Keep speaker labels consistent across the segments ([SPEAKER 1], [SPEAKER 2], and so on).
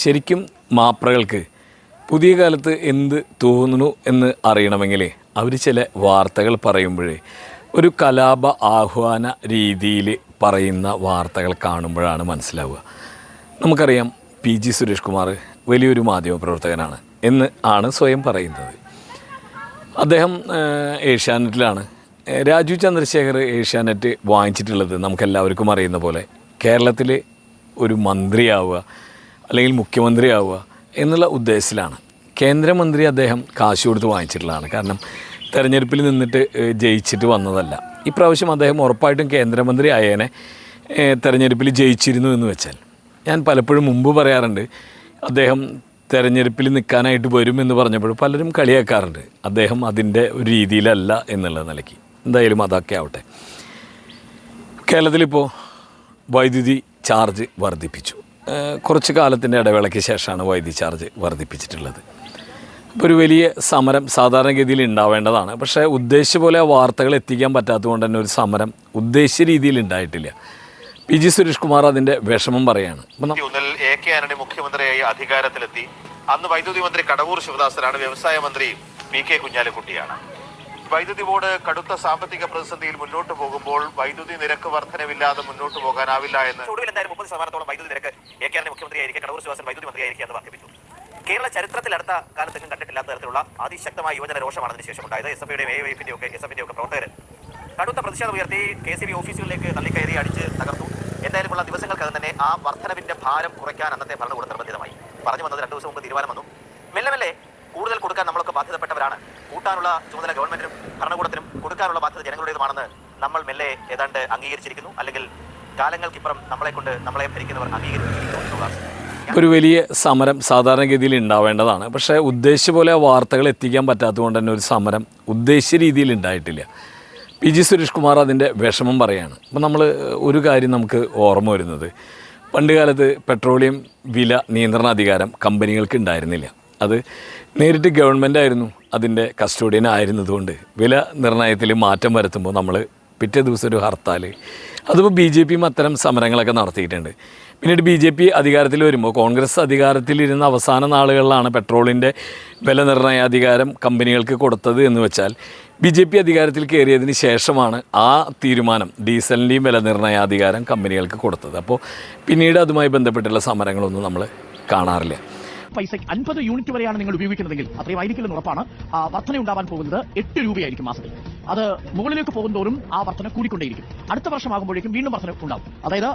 [SPEAKER 1] ശരിക്കും മാപ്രകൾക്ക് പുതിയ കാലത്ത് എന്ത് തോന്നുന്നു എന്ന് അറിയണമെങ്കിൽ അവർ ചില വാർത്തകൾ പറയുമ്പോഴേ ഒരു കലാപ ആഹ്വാന രീതിയിൽ പറയുന്ന വാർത്തകൾ കാണുമ്പോഴാണ് മനസ്സിലാവുക. നമുക്കറിയാം പി ജി സുരേഷ് കുമാർ വലിയൊരു മാധ്യമപ്രവർത്തകനാണ് എന്ന് ആണ് സ്വയം പറയുന്നത്. അദ്ദേഹം ഏഷ്യാനെറ്റിലാണ്. രാജു ചന്ദ്രശേഖർ ഏഷ്യാനെറ്റ് വാങ്ങിച്ചിട്ടുള്ളത് നമുക്കെല്ലാവർക്കും അറിയുന്ന പോലെ കേരളത്തിൽ ഒരു മന്ത്രിയാവുക അല്ലെങ്കിൽ മുഖ്യമന്ത്രിയാവുക എന്നുള്ള ഉദ്ദേശത്തിലാണ്. കേന്ദ്രമന്ത്രി അദ്ദേഹം കാശ് കൊടുത്ത് വാങ്ങിച്ചിട്ടുള്ളതാണ്. കാരണം തെരഞ്ഞെടുപ്പിൽ നിന്നിട്ട് ജയിച്ചിട്ട് വന്നതല്ല. ഇപ്രാവശ്യം അദ്ദേഹം ഉറപ്പായിട്ടും കേന്ദ്രമന്ത്രി ആയേനെ തെരഞ്ഞെടുപ്പിൽ ജയിച്ചിരുന്നു എന്ന് വെച്ചാൽ. ഞാൻ പലപ്പോഴും മുമ്പ് പറയാറുണ്ട് അദ്ദേഹം തെരഞ്ഞെടുപ്പിൽ നിൽക്കാനായിട്ട് വരുമെന്ന് പറഞ്ഞപ്പോൾ പലരും കളിയാക്കാറുണ്ട്. അദ്ദേഹം അതിന്റെ ഒരു രീതിയിലല്ല എന്നുള്ള നിലയ്ക്ക്. എന്തായാലും അതൊക്കെ ആവട്ടെ. കേരളത്തിലിപ്പോൾ വൈദ്യുതി ചാർജ് വർദ്ധിപ്പിച്ചു. കുറച്ച് കാലത്തിന്റെ ഇടവേളയ്ക്ക് ശേഷമാണ് വൈദ്യുതി ചാർജ് വർദ്ധിപ്പിച്ചിട്ടുള്ളത്. അപ്പോൾ ഒരു വലിയ സമരം സാധാരണഗതിയിൽ ഉണ്ടാവേണ്ടതാണ്. പക്ഷേ ഉദ്ദേശിച്ച പോലെ വാർത്തകൾ എത്തിക്കാൻ പറ്റാത്തതുകൊണ്ട് തന്നെ ഒരു സമരം ഉദ്ദേശിച്ച രീതിയിൽ ഉണ്ടായിട്ടില്ല. പി ജി സുരേഷ് കുമാർ അതിന്റെ വിഷമം പറയാണ്.
[SPEAKER 2] എ കെ ആന്റണി മുഖ്യമന്ത്രിയായി അധികാരത്തിലെത്തി. അന്ന് വൈദ്യുതി മന്ത്രി കടവൂർ ശിവദാസനാണ് വ്യവസായ മന്ത്രി പി കെ കുഞ്ഞാലിക്കുട്ടിയാണ്. വൈദ്യുതി ബോർഡ് കടുത്ത സാമ്പത്തിക പ്രതിസന്ധിയിൽ മുന്നോട്ട് പോകുമ്പോൾ വൈദ്യുതി നിരക്ക് വർധനവില്ലാതെ മുന്നോട്ട് പോകാനാവില്ല എന്ന്
[SPEAKER 3] എന്തായാലും മുപ്പത് ശതമാനത്തോളം വൈദ്യുതി നിരക്ക് എ കെ ആറിന്റെ മുഖ്യമന്ത്രിയായിരിക്കെ വൈദ്യുതി മന്ത്രിയായിരിക്കെ വർദ്ധിപ്പിച്ചു കേരള ചരിത്രത്തിൽ അടുത്ത കാലത്തെങ്ങും കണ്ടിട്ടില്ലാത്ത തരത്തിലുള്ള അതിശക്തമായ യുവജന രോഷമാണ് അതിനുശേഷം ഉണ്ടായത്. എസ് എഫിയുടെയും എ വൈഫിന്റെ ഒക്കെ എസ് എഫിന്റെ ഒക്കെ പ്രവർത്തകർ കടുത്ത പ്രതിഷേധം ഉയർത്തി കെ സി ബി ഓഫീസുകളിലേക്ക് തള്ളിക്കയറി അടിച്ച് തകർത്തു. എന്തായാലും ഉള്ള ദിവസങ്ങൾക്കകം തന്നെ ആ വർധനവിന്റെ ഭാരം കുറയ്ക്കാൻ അന്നത്തെ ഭരണകൂടം നിർബന്ധിതമായി. പറഞ്ഞു വന്നത് രണ്ടു ദിവസം മുമ്പ് തീരുമാനം വന്നു. മെല്ലെ മെല്ലെ കൂടുതൽ കൊടുക്കാൻ നമ്മളൊക്കെ കൂട്ടാനുള്ള ചുമതല ഗവൺമെന്റിനും ഭരണകൂടത്തിനും കൊടുക്കാനുള്ള ബാധ്യത ജനങ്ങളുടേതുമാണെന്ന് നമ്മൾ മെല്ലെ ഏതാണ്ട് അംഗീകരിച്ചിരിക്കുന്നു. അല്ലെങ്കിൽ കാലങ്ങൾക്കിപ്പുറം നമ്മളെ കൊണ്ട് നമ്മളെ ഭരിക്കുന്നവർ അംഗീകരിച്ചിരിക്കുന്നു
[SPEAKER 1] ഒരു വലിയ സമരം സാധാരണഗതിയിൽ ഉണ്ടാവേണ്ടതാണ്. പക്ഷേ ഉദ്ദേശിച്ച പോലെ വാർത്തകൾ എത്തിക്കാൻ പറ്റാത്തതുകൊണ്ട് തന്നെ ഒരു സമരം ഉദ്ദേശിച്ച രീതിയിൽ ഉണ്ടായിട്ടില്ല. പി ജി സുരേഷ് കുമാർ അതിന്റെ വിഷമം പറയാണ്. അപ്പം നമ്മൾ ഒരു കാര്യം നമുക്ക് ഓർമ്മ വരുന്നത്. പണ്ട് കാലത്ത് പെട്രോളിയം വില നിയന്ത്രണാധികാരം കമ്പനികൾക്ക് ഉണ്ടായിരുന്നില്ല. അത് നേരിട്ട് ഗവൺമെന്റ് ആയിരുന്നു. അതിന്റെ കസ്റ്റോഡിയൻ ആയിരുന്നതുകൊണ്ട് വില നിർണയത്തിൽ മാറ്റം വരുത്തുമ്പോൾ നമ്മൾ പിറ്റേ ദിവസം ഒരു ഹർത്താൽ. അതിപ്പോൾ ബി ജെ പിയും അത്തരം സമരങ്ങളൊക്കെ നടത്തിയിട്ടുണ്ട്. പിന്നീട് ബി ജെ പി അധികാരത്തിൽ വരുമ്പോൾ കോൺഗ്രസ് അധികാരത്തിലിരുന്ന അവസാന നാളുകളിലാണ് പെട്രോളിന്റെ വില നിർണയ അധികാരം കമ്പനികൾക്ക് കൊടുത്തത് എന്ന് വെച്ചാൽ ബി ജെ പി അധികാരത്തിൽ കയറിയതിന് ശേഷമാണ് ആ തീരുമാനം ഡീസലിന്റെയും വില നിർണയാധികാരം കമ്പനികൾക്ക് കൊടുത്തത്. അപ്പോൾ പിന്നീട് അതുമായി ബന്ധപ്പെട്ടുള്ള സമരങ്ങളൊന്നും നമ്മൾ കാണാറില്ല.
[SPEAKER 4] പൈസ അൻപത് യൂണിറ്റ് വരെയാണ് നിങ്ങൾ ഉപയോഗിക്കുന്നതെങ്കിൽ അത്രയും ആയിരിക്കില്ലെന്ന് ഉറപ്പാണ്. ആ വർധന ഉണ്ടാവാൻ പോകുന്നത് എട്ട് രൂപയായിരിക്കും മാസത്തിൽ. അത് മുകളിലേക്ക് പോകുന്തോറും ആ വർധന കൂടിക്കൊണ്ടേയിരിക്കും. അടുത്ത വർഷം ആകുമ്പോഴേക്കും വീണ്ടും വർധന ഉണ്ടാവും. അതായത്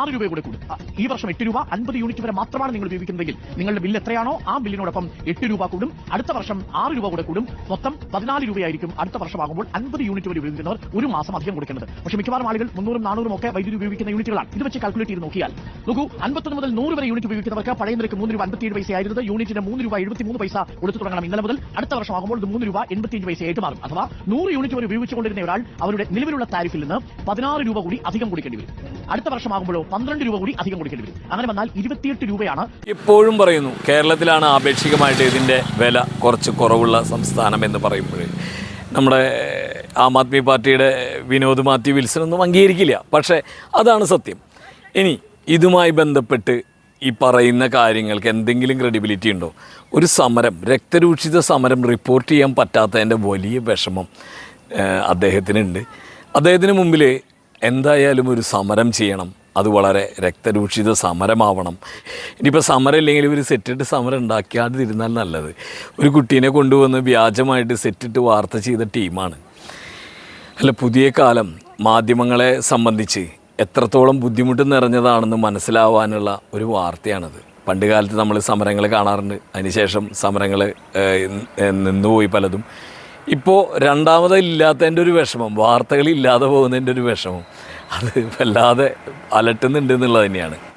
[SPEAKER 4] ആറ് രൂപ കൂടെ കൂടും. ഈ വർഷം എട്ട് രൂപ അൻപത് യൂണിറ്റ് വരെ മാത്രമാണ് നിങ്ങൾ ഉപയോഗിക്കുന്നതെങ്കിൽ നിങ്ങളുടെ ബില്ല് എത്രയാണോ ആ ബില്ലിനോടൊപ്പം എട്ട് രൂപ കൂടും. അടുത്ത വർഷം ആറ് രൂപ കൂടെ കൂടും. മൊത്തം പതിനാല് രൂപയായിരിക്കും അടുത്ത വർഷമാകുമ്പോൾ അൻപത് യൂണിറ്റ് വരെ ഉപയോഗിക്കുന്നവർ ഒരു മാസം അധികം കൊടുക്കുന്നത് പക്ഷേ മിക്കവാറും ആളുകൾ മുന്നൂറും നാനൂറും ഒക്കെ വൈദ്യുതി ഉപയോഗിക്കുന്ന യൂണിറ്റുകളാണ്. ഇത് വെച്ച് കാൽക്കുലേറ്റ് ചെയ്ത് നോക്കിയാൽ നോക്കൂ അൻപത്തൊന്ന് മുതൽ നൂറ് വരെ യൂണിറ്റ് ഉപയോഗിക്കുന്നവർക്ക് പഴയ നിരക്ക് മൂന്ന് രൂപ അൻപത്തിയേഴ് പൈസ ആയിരുന്നത് യൂണിറ്റിന് മൂന്ന് രൂപ എഴുപത്തിമൂന്ന് പൈസ കൊടുത്തു തുടങ്ങണം. ഇന്നലെ മുതൽ അടുത്ത വർഷമാകുമ്പോൾ ഇത് മൂന്ന് രൂപ എൺപത്തിയഞ്ച് പൈസയായിട്ട് മാറും. അഥവാ നൂറ് യൂണിറ്റ് വരെ ഉപയോഗിച്ചുകൊണ്ടിരുന്ന ഒരാൾ അവരുടെ നിലവിലുള്ള താരിഫിൽ നിന്ന് പതിനാറ് രൂപ കൂടി അധികം കൊടുക്കേണ്ടി വരും. അടുത്ത വർഷമാകുമ്പോഴോ പന്ത്രണ്ട് രൂപ കൂടി അധികം കൊടുക്കേണ്ടി വരും. അങ്ങനെ വന്നാൽ ഇരുപത്തിയെട്ട് രൂപയാണ്
[SPEAKER 1] എപ്പോഴും പറയുന്നു കേരളത്തിലാണ് ആപേക്ഷികമായിട്ട് ഇതിന്റെ വില കുറച്ച് കുറവുള്ള സംസ്ഥാനം എന്ന് പറയുമ്പോൾ നമ്മുടെ ആം ആദ്മി പാർട്ടിയുടെ വിനോദ് മാത്യു വിൽസൺ ഒന്നും അംഗീകരിക്കില്ല. പക്ഷേ അതാണ് സത്യം. ഇനി ഇതുമായി ബന്ധപ്പെട്ട് ഈ പറയുന്ന കാര്യങ്ങൾക്ക് എന്തെങ്കിലും ക്രെഡിബിലിറ്റി ഉണ്ടോ? ഒരു സമരം രക്തരൂക്ഷിത സമരം റിപ്പോർട്ട് ചെയ്യാൻ പറ്റാത്തതിന്റെ വലിയ വിഷമം അദ്ദേഹത്തിനുണ്ട്. അദ്ദേഹത്തിന് മുമ്പിൽ എന്തായാലും ഒരു സമരം ചെയ്യണം. അത് വളരെ രക്തരൂക്ഷിത സമരമാവണം. ഇനിയിപ്പോൾ സമരം ഇല്ലെങ്കിൽ ഇവർ സെറ്റിട്ട് സമരം ഉണ്ടാക്കിയാതിരുന്നാൽ നല്ലത്. ഒരു കുട്ടീനെ കൊണ്ടുവന്ന് വ്യാജമായിട്ട് സെറ്റിട്ട് വാർത്ത ചെയ്ത ടീമാണ്. അല്ല പുതിയ കാലം മാധ്യമങ്ങളെ സംബന്ധിച്ച് എത്രത്തോളം ബുദ്ധിമുട്ട് നിറഞ്ഞതാണെന്ന് മനസ്സിലാവാനുള്ള ഒരു വാർത്തയാണത്. പണ്ട് കാലത്ത് നമ്മൾ സമരങ്ങൾ കാണാറുണ്ട്. അതിനുശേഷം സമരങ്ങൾ നിന്നുപോയി പലതും. ഇപ്പോൾ രണ്ടാമത് ഇല്ലാത്തതിന്റെ ഒരു വിഷമം വാർത്തകളില്ലാതെ പോകുന്നതിന്റെ ഒരു വിഷമം. അത് വല്ലാതെ അലട്ടുന്നുണ്ട് എന്നുള്ളത് തന്നെയാണ്.